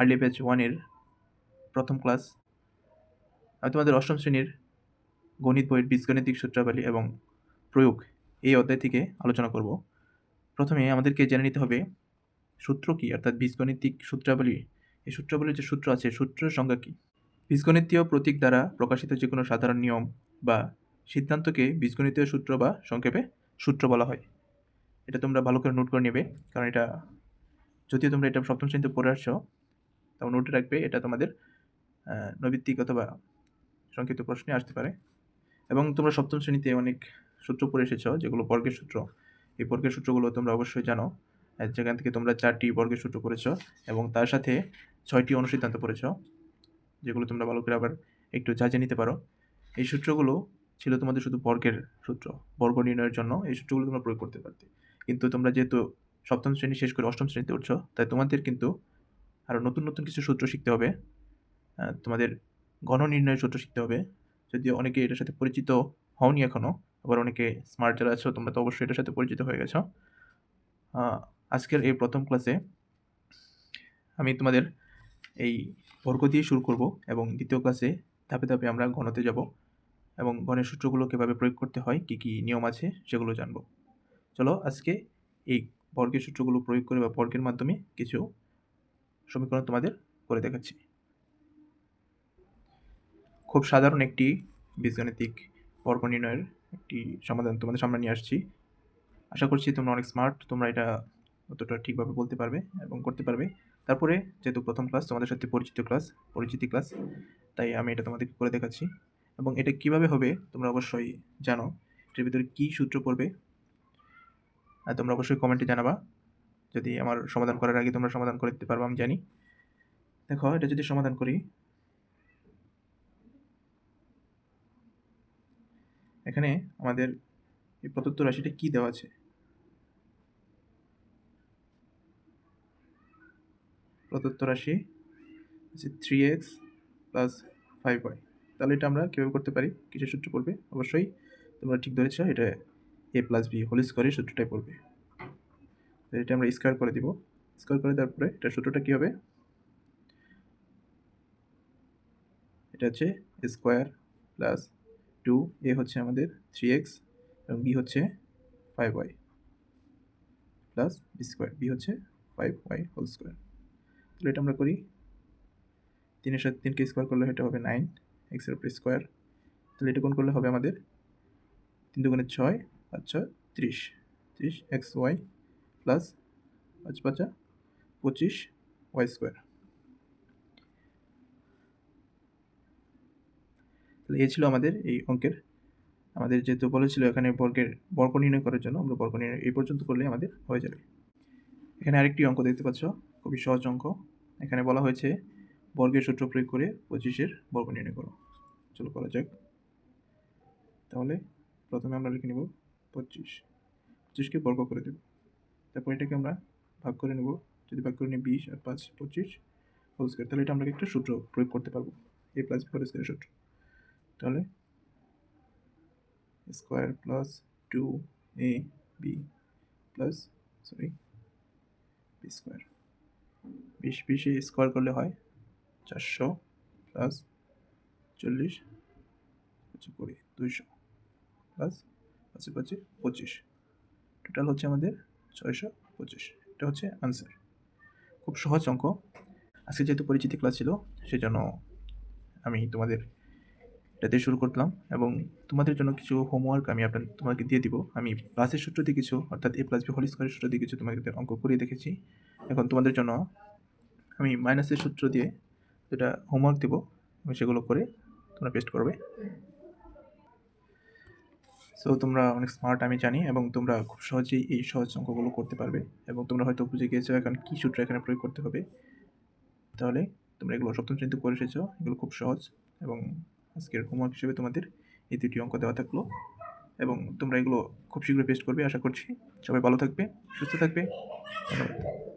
Early batch ওয়ানের প্রথম class আমি তোমাদের অষ্টম শ্রেণির গণিত বইয়ের বীজগণিতিক সূত্রাবলী এবং প্রয়োগ এই অধ্যায় থেকে আলোচনা করব। প্রথমে আমাদেরকে জেনে নিতে হবে সূত্র কী, অর্থাৎ বীজগণিতিক সূত্রাবলী। এই সূত্রাবলীর যে সূত্র আছে, সূত্রের সংজ্ঞা কী? বীজগণিতীয় প্রতীক দ্বারা প্রকাশিত যে কোনো সাধারণ নিয়ম বা সিদ্ধান্তকে বীজগণিতীয় সূত্র বা সংক্ষেপে সূত্র বলা হয়। এটা তোমরা ভালো করে নোট করে নেবে, কারণ এটা, যদিও তোমরা এটা সপ্তম শ্রেণীতে পড়ে আসছো তাও নোটে রাখবে, এটা তোমাদের নৈবিত্তিক অথবা সংক্ষিপ্ত প্রশ্নে আসতে পারে। এবং তোমরা সপ্তম শ্রেণীতে অনেক সূত্র পড়ে এসেছ, যেগুলো বর্গের সূত্র। এই বর্গের সূত্রগুলো তোমরা অবশ্যই জানো। যেখান থেকে তোমরা চারটি বর্গের সূত্র পড়েছো এবং তার সাথে ছয়টি অনুসিদ্ধান্ত পড়েছো, যেগুলো তোমরা ভালো করে আবার একটু যাচে নিতে পারো। এই সূত্রগুলো ছিল তোমাদের শুধু বর্গের সূত্র, বর্গ নির্ণয়ের জন্য এই সূত্রগুলো তোমরা প্রয়োগ করতে পারতে। কিন্তু তোমরা যেহেতু সপ্তম শ্রেণি শেষ করে অষ্টম শ্রেণীতে উঠছো, তাই তোমাদের কিন্তু আরও নতুন নতুন কিছু সূত্র শিখতে হবে। তোমাদের গণ নির্ণয়ের সূত্র শিখতে হবে। যদিও অনেকে এটার সাথে পরিচিত হওনি এখনও আবার অনেকে স্মার্ট যারা আছো, তোমরা তো অবশ্যই এটার সাথে পরিচিত হয়ে গেছো। আজকের এই প্রথম ক্লাসে আমি তোমাদের এই বর্গ দিয়ে শুরু করব এবং দ্বিতীয় ক্লাসে ধাপে ধাপে আমরা ঘনতে যাব এবং গণের সূত্রগুলো কীভাবে প্রয়োগ করতে হয়, কী কী নিয়ম আছে সেগুলো জানব। চলো আজকে এই বর্গের সূত্রগুলো প্রয়োগ করে বা বর্গের মাধ্যমে কিছু সমীকরণ তোমাদের করে দেখাচ্ছি। খুব সাধারণ একটি বীজগাণিতিক বর্গ নির্ণয়ের একটি সমাধান তোমাদের সামনে নিয়ে আসছি। আশা করছি তোমরা অনেক স্মার্ট তোমরা এটা অতটা ঠিকভাবে বলতে পারবে এবং করতে পারবে। তারপরে যেহেতু প্রথম ক্লাস তোমাদের সাথে পরিচিত ক্লাস পরিচিতি ক্লাস তাই আমি এটা তোমাদেরকে করে দেখাচ্ছি। এবং এটা কীভাবে হবে, তোমরা অবশ্যই জানো। এটার ভিতরে কী সূত্র পড়বে আর তোমরা অবশ্যই কমেন্টে জানাবা। যদি আমার সমাধান করার আগে তোমরা সমাধান করে দিতে পারব আমি জানি। দেখো, এটা যদি সমাধান করি, এখানে আমাদের এই প্রদত্ত রাশিটা কী দেওয়া আছে? প্রদত্ত রাশি হচ্ছে three x plus five y তাহলে এটা আমরা কীভাবে করতে পারি? কিসের সূত্র পড়বে? অবশ্যই তোমরা ঠিক ধরেছ, এটা এ প্লাস বি হোল স্কোয়ারের সূত্রটাই পড়বে। এটা আমরা স্কোয়ার করে দিব। স্কোয়ার করে দেওয়ার পরে এটা সূত্রটা কী হবে? এটা হচ্ছে স্কোয়ার প্লাস টু এ হচ্ছে আমাদের থ্রি এক্স এবং বি হচ্ছে five y plus b square b হচ্ছে ফাইভ ওয়াই হোল স্কোয়ার তাহলে এটা আমরা করি। তিনের সাথে তিনকে স্কোয়ার করলে এটা হবে নাইন এক্সের উপরে স্কোয়ার তাহলে এটা কোন করলে হবে আমাদের তিন দুগুণে ছয় আচ্ছা ত্রিশ। ত্রিশ এক্স ওয়াই প্লাস পাঁচ পাঁচা পঁচিশ ওয়াই স্কোয়ার। তাহলে এ ছিল আমাদের এই অঙ্কের। আমাদের যেহেতু বলেছিল এখানে বর্গের, বর্গ নির্ণয় করার জন্য আমরা বর্গ নির্ণয় এই পর্যন্ত করলে আমাদের হয়ে যাবে। এখানে আরেকটি অঙ্ক দেখতে পাচ্ছ, খুবই সহজ অঙ্ক। এখানে বলা হয়েছে বর্গের সূত্র প্রয়োগ করে পঁচিশের বর্গ নির্ণয় করো। চলো করা যাক। তাহলে প্রথমে আমরা লিখে নেব পঁচিশ। পঁচিশকে বর্গ করে দেব। তারপর এটাকে আমরা ভাগ করে নেব। যদি ভাগ করে নিই বিশ আর পাঁচ পঁচিশ হোল স্কোয়ার তাহলে এটা আমরা একটা সূত্র প্রয়োগ করতে পারব। এ প্লাস বি হোল স্কোয়ারের সূত্র। তাহলে square plus two a b plus sorry b square বিশ বিশে স্কোয়ার করলে হয় চারশো প্লাস চল্লিশ হচ্ছে কুড়ি, দুইশো প্লাস পাঁচে পাঁচে পঁচিশ। টোটাল হচ্ছে আমাদের ছয়শো পঁচিশ। এটা হচ্ছে আনসার খুব সহজ অঙ্ক। আজকে যেহেতু পরিচিতি ক্লাস ছিল, সেজন্য আমি তোমাদের এটাতে শুরু করলাম এবং তোমাদের জন্য কিছু হোমওয়ার্ক আমি আপনার, তোমাকে দিয়ে দিব। আমি প্লাসের সূত্র দিয়ে কিছু, অর্থাৎ এ প্লাস বি হোল স্কোয়ারের সূত্র দিয়ে কিছু তোমাদের অঙ্ক করিয়ে দেখেছি। এখন তোমাদের জন্য আমি মাইনাসের সূত্র দিয়ে যেটা হোমওয়ার্ক দেবো এবং সেগুলো করে তোমরা পেস্ট করবে। সো তোমরা অনেক স্মার্ট আমি জানি, এবং তোমরা খুব সহজেই এই সহজ অঙ্কগুলো করতে পারবে, এবং তোমরা হয়তো বুঝে গিয়েছো এখন কী সূত্র এখানে প্রয়োগ করতে হবে। তাহলে তোমরা এগুলো সপ্তম শ্রেণীতে করে এসেছ, এগুলো খুব সহজ, এবং আজকের হোমওয়ার্ক হিসেবে তোমাদের এই দুটি অঙ্ক দেওয়া থাকল, এবং তোমরা এগুলো খুব শীঘ্রই পেস্ট করবে, আশা করছি। সবাই ভালো থাকবে, সুস্থ থাকবে, ধন্যবাদ।